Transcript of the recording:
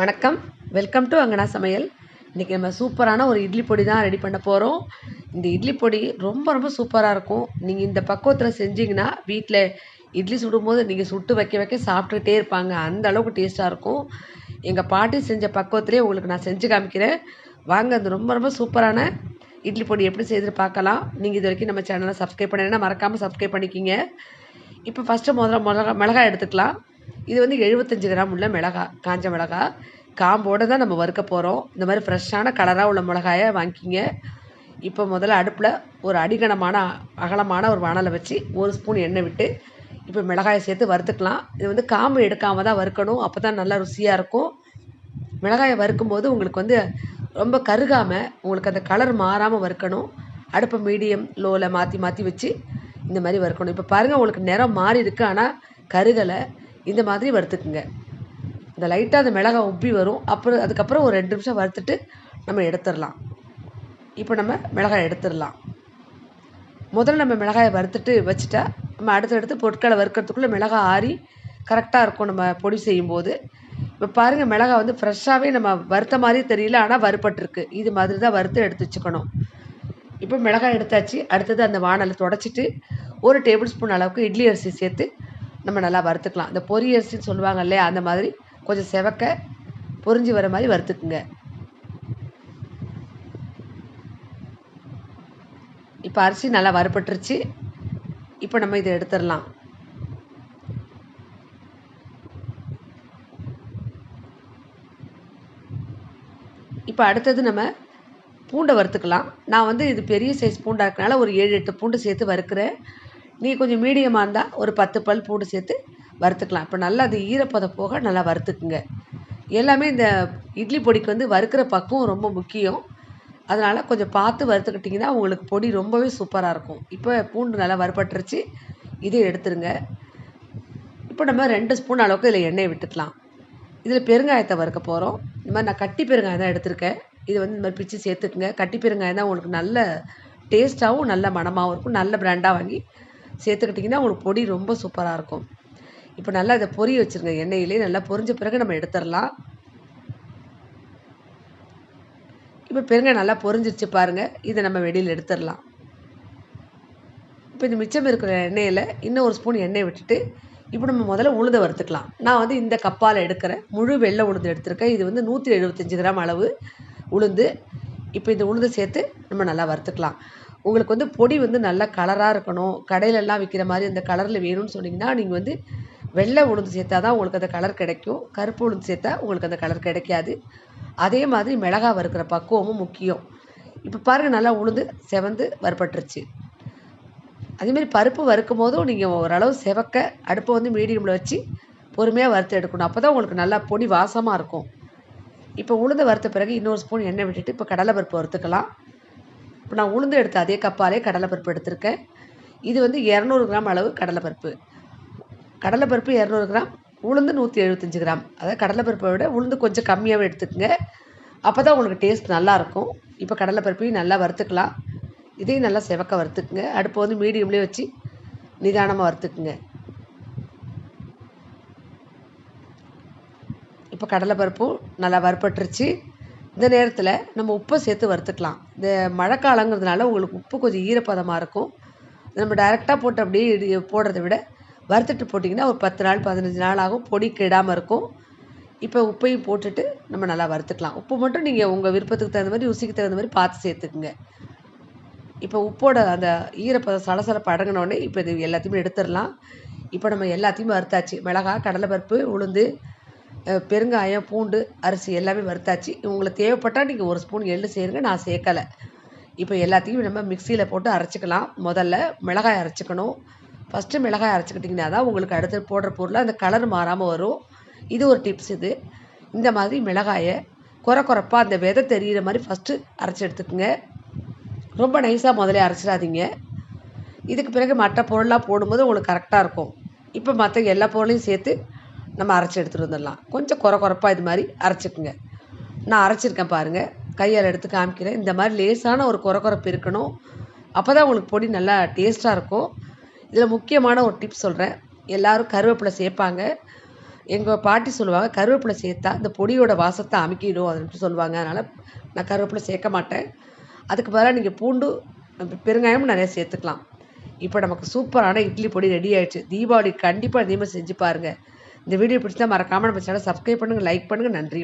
வணக்கம். Welcome to அங்கனா சமையல். இன்றைக்கி நம்ம சூப்பரான ஒரு இட்லி பொடி தான் ரெடி பண்ண போகிறோம் இந்த இட்லி பொடி ரொம்ப ரொம்ப சூப்பராக இருக்கும். நீங்கள் இந்த பக்குவத்தில் செஞ்சீங்கன்னா வீட்டில் இட்லி சுடும்போது நீங்கள் சுட்டு வைக்க வைக்க சாப்பிட்டுக்கிட்டே இருப்பாங்க. அந்த அளவுக்கு டேஸ்ட்டாக இருக்கும். எங்கள் பாட்டி செஞ்ச பக்குவத்திலே உங்களுக்கு நான் செஞ்சு காமிக்கிறேன். வாங்க அது ரொம்ப ரொம்ப சூப்பரான இட்லி பொடி எப்படி செய்து பார்க்கலாம். நீங்கள் இது வரைக்கும் நம்ம சேனலை சப்ஸ்கிரைப் பண்ணலைன்னா மறக்காமல் சப்ஸ்கிரைப் பண்ணிக்கிங்க. இப்போ ஃபஸ்ட்டு முதல்ல மிளகா மிளகாய் எடுத்துக்கலாம். இது வந்து எழுபத்தஞ்சு கிராம் உள்ள மிளகா காஞ்ச மிளகா. காம்போடு தான் நம்ம வறுக்க போகிறோம் இந்த மாதிரி ஃப்ரெஷ்ஷான கலராக உள்ள மிளகாயை வாங்கிக்கிங்க. இப்போ முதல்ல அடுப்பில் ஒரு அடிகனமான அகலமான ஒரு வானலை வச்சு ஒரு ஸ்பூன் எண்ணெய் விட்டு இப்போ மிளகாயை சேர்த்து வறுத்துக்கலாம். இது வந்து காம்பு எடுக்காமல் தான் வறுக்கணும். அப்போ தான் நல்லா ருசியாக இருக்கும். மிளகாயை வறுக்கும்போது உங்களுக்கு வந்து ரொம்ப கருகாமல் உங்களுக்கு அந்த கலர் மாறாமல் வறுக்கணும். அடுப்பை மீடியம் லோவில் மாற்றி மாற்றி வச்சு இந்த மாதிரி வறுக்கணும். இப்போ பாருங்கள் உங்களுக்கு நிறம் மாறி இருக்குது ஆனால் கருகலை. இந்த மாதிரி வறுத்துக்குங்க. இந்த லைட்டாக அந்த மிளகாய் உப்பி வரும். அப்புறம் அதுக்கப்புறம் ஒரு ரெண்டு நிமிஷம் வறுத்துட்டு நம்ம எடுத்துடலாம். இப்போ நம்ம மிளகாய் எடுத்துடலாம். முதல்ல நம்ம மிளகாயை வறுத்துட்டு வச்சுட்டா நம்ம அடுத்தடுத்து பொருட்களை வறுக்கிறதுக்குள்ளே மிளகாய் ஆறி கரெக்டாக இருக்கும் நம்ம பொடி செய்யும்போது. இப்போ பாருங்கள் மிளகாய் வந்து ஃப்ரெஷ்ஷாகவே நம்ம வறுத்த மாதிரி தெரியல ஆனால் வறுப்பட்டிருக்கு இது மாதிரி தான் வறுத்து எடுத்து வச்சுக்கணும். இப்போ மிளகாய் எடுத்தாச்சு. அடுத்தது அந்த வானலை தொடச்சிட்டு ஒரு டேபிள் ஸ்பூன் அளவுக்கு இட்லி அரிசி சேர்த்து நம்ம நல்லா வறுத்துக்கலாம். இந்த பொரி அரிசின்னு சொல்லுவாங்க இல்லையா அந்த மாதிரி கொஞ்சம் செவக்க பொரிஞ்சு வர மாதிரி வறுத்துக்குங்க. இப்போ அரிசி நல்லா வறுபட்டுருச்சு. இப்போ நம்ம இதை எடுத்துடலாம். இப்போ அடுத்தது நம்ம பூண்டை வறுத்துக்கலாம். நான் வந்து இது பெரிய சைஸ் பூண்டாக இருக்கனால ஒரு ஏழு எட்டு பூண்டு சேர்த்து வறுக்கிறேன். நீங்கள் கொஞ்சம் மீடியமாக இருந்தால் ஒரு பத்து பல் பூண்டு சேர்த்து வறுத்துக்கலாம். இப்போ நல்லா அது ஈரப்பதம் போக நல்லா வறுத்துக்குங்க. எல்லாமே இந்த இட்லி பொடிக்கு வந்து வறுக்கிற பக்குவம் ரொம்ப முக்கியம். அதனால் கொஞ்சம் பார்த்து வறுத்துக்கிட்டிங்கன்னா உங்களுக்கு பொடி ரொம்பவே சூப்பராக இருக்கும். இப்போ பூண்டு நல்லா வறுபட்டுருச்சு. இதை எடுத்துருங்க. இப்போ நம்ம ரெண்டு ஸ்பூன் அளவுக்கு இதில் எண்ணெய் விட்டுக்கலாம். இதில் பெருங்காயத்தை வறுக்க போகிறோம் இந்த மாதிரி நான் கட்டி பெருங்காயம் தான் எடுத்திருக்கேன். இது வந்து இந்த மாதிரி பிச்சு சேர்த்துக்குங்க. கட்டி பெருங்காயம் தான் உங்களுக்கு நல்ல டேஸ்ட்டாகவும் நல்ல மனமாகவும் இருக்கும். நல்ல பிராண்டாக வாங்கி சேர்த்துக்கிட்டிங்கன்னா உங்களுக்கு பொடி ரொம்ப சூப்பராக இருக்கும். இப்போ நல்லா இதை பொரிய வச்சுருங்க எண்ணெயிலே. நல்லா பொரிஞ்ச பிறகு நம்ம எடுத்துடலாம். இப்போ பெருங்க நல்லா பொரிஞ்சிருச்சு பாருங்கள் இதை நம்ம வெளியில் எடுத்துடலாம். இப்போ இந்த மிச்சம் இருக்கிற எண்ணெயில் இன்னும் ஒரு ஸ்பூன் எண்ணெய் விட்டுட்டு இப்போ நம்ம முதல்ல உளுதை வறுத்துக்கலாம். நான் வந்து இந்த கப்பால் எடுக்கிறேன் முழு வெள்ளை உளுந்து எடுத்திருக்கேன். இது வந்து நூற்றி எழுபத்தஞ்சி கிராம் அளவு உளுந்து. இப்போ இந்த உளுந்து சேர்த்து நம்ம நல்லா வறுத்துக்கலாம். உங்களுக்கு வந்து பொடி வந்து நல்லா கலராக இருக்கணும். கடையிலெல்லாம் விற்கிற மாதிரி அந்த கலரில் வேணும்னு சொன்னிங்கன்னா நீங்கள் வந்து வெள்ளை உளுந்து சேர்த்தா தான் உங்களுக்கு அந்த கலர் கிடைக்கும். கருப்பு உளுந்து சேர்த்தா உங்களுக்கு அந்த கலர் கிடைக்காது. அதே மாதிரி மிளகா வறுக்கிற பக்குவமும் முக்கியம். இப்போ பாருங்கள் நல்லா உளுந்து செவந்து வறுபட்டுருச்சு. அதேமாதிரி பருப்பு வறுக்கும் போதும் நீங்கள் ஓரளவு செவக்க அடுப்பை வந்து மீடியமில் வச்சு பொறுமையாக வறுத்து எடுக்கணும். அப்போ தான் உங்களுக்கு நல்லா பொடி வாசமாக இருக்கும். இப்போ உளுந்து வறுத்த பிறகு இன்னொரு ஸ்பூன் எண்ணெய் விட்டுட்டு இப்போ கடலைப்பருப்பு வறுத்துக்கலாம். இப்போ நான் உளுந்து எடுத்த அதே கப்பாலே கடலைப்பருப்பு எடுத்திருக்கேன். இது வந்து இரநூறு கிராம் அளவு கடலைப்பருப்பு. கடலைப்பருப்பு இரநூறு கிராம் உளுந்து நூற்றி எழுபத்தஞ்சி கிராம். அதாவது கடலைப்பருப்பை விட உளுந்து கொஞ்சம் கம்மியாகவே எடுத்துக்கோங்க. அப்போ தான் உங்களுக்கு டேஸ்ட் நல்லாயிருக்கும் இப்போ கடலைப்பருப்பையும் நல்லா வறுத்துக்கலாம். இதையும் நல்லா செவக்க வறுத்துக்குங்க. அடுப்பை வந்து மீடியம்லேயே வச்சு நிதானமாக வறுத்துக்குங்க. இப்போ கடலைப்பருப்பும் நல்லா வறுப்பட்டுருச்சு இந்த நேரத்தில் நம்ம உப்பை சேர்த்து வறுத்துக்கலாம். இந்த மழைக்காலங்கிறதுனால உங்களுக்கு உப்பு கொஞ்சம் ஈரப்பதமாக இருக்கும். நம்ம டைரெக்டாக போட்டு அப்படியே போடுறத விட வறுத்துட்டு போட்டிங்கன்னா ஒரு பத்து நாள் பதினஞ்சு நாள் ஆகும். பொடி கெடாமல் இருக்கும். இப்போ உப்பையும் போட்டுட்டு நம்ம நல்லா வறுத்துக்கலாம். உப்பு மட்டும் நீங்கள் உங்கள் விருப்பத்துக்கு தகுந்த மாதிரி ருசிக்கு தகுந்த மாதிரி பார்த்து சேர்த்துக்குங்க. இப்போ உப்போட அந்த ஈரப்பதம் சலசலப்பு அடங்கினோடனே இப்போ இது எல்லாத்தையுமே எடுத்துடலாம். இப்போ நம்ம எல்லாத்தையும் வறுத்தாச்சு. மிளகாய் கடலைப்பருப்பு உளுந்து பெருங்காயம் பூண்டு அரிசி எல்லாமே வறுத்தாச்சு. உங்களுக்கு தேவைப்பட்டால் நீங்கள் ஒரு ஸ்பூன் எள்ளு சேருங்க நான் சேர்க்கலை. இப்போ எல்லாத்தையும் நம்ம மிக்சியில் போட்டு அரைச்சிக்கலாம். முதல்ல மிளகாய் அரைச்சிக்கணும். ஃபஸ்ட்டு மிளகாய் அரைச்சிக்கிட்டிங்கன்னா தான் உங்களுக்கு அடுத்து போடுற பொருள் அந்த கலர் மாறாமல் வரும். இது ஒரு டிப்ஸ் இது. இந்த மாதிரி மிளகாயை குறை குறைப்பாக அந்த விதை தெரிகிற மாதிரி ஃபஸ்ட்டு அரைச்சி எடுத்துக்கோங்க. ரொம்ப நைஸாக முதலே அரைச்சிடாதீங்க. இதுக்கு பிறகு மற்ற பொருளாக போடும்போது உங்களுக்கு கரெக்டாக இருக்கும். இப்போ மற்ற எல்லா பொருளையும் சேர்த்து நம்ம அரைச்சி எடுத்துகிட்டு வந்துடலாம். கொஞ்சம் கொர கொரப்பாக இது மாதிரி அரைச்சிக்குங்க. நான் அரைச்சிருக்கேன் பாருங்கள் கையால் எடுத்து காமிக்கிறேன். இந்த மாதிரி லேசான ஒரு கொர கொரப்பு இருக்கணும். அப்போ தான் உங்களுக்கு பொடி நல்லா டேஸ்ட்டாக இருக்கும். இதில் முக்கியமான ஒரு டிப் சொல்கிறேன் எல்லோரும் கருவேப்பிலை சேர்ப்பாங்க. எங்கள் பாட்டி சொல்லுவாங்க கருவேப்பிலை சேர்த்தா இந்த பொடியோட வாசத்தை அமுக்கிடும். அப்படின்ட்டு சொல்லுவாங்க. அதனால் நான் கருவேப்பிலை சேர்க்க மாட்டேன். அதுக்கு பதிலாக நீங்கள் பூண்டு பெருங்காயமும் நிறையா சேர்த்துக்கலாம். இப்போ நமக்கு சூப்பரான இட்லி பொடி ரெடி ஆயிடுச்சு. தீபாவளி கண்டிப்பாக அதிகமாக செஞ்சு பாருங்கள் இந்த வீடியோ பிடிச்சா மறக்காமல் நம்ம சேனல் சப்ஸ்கிரைப் பண்ணுங்கள் லைக் பண்ணுங்கள் நன்றி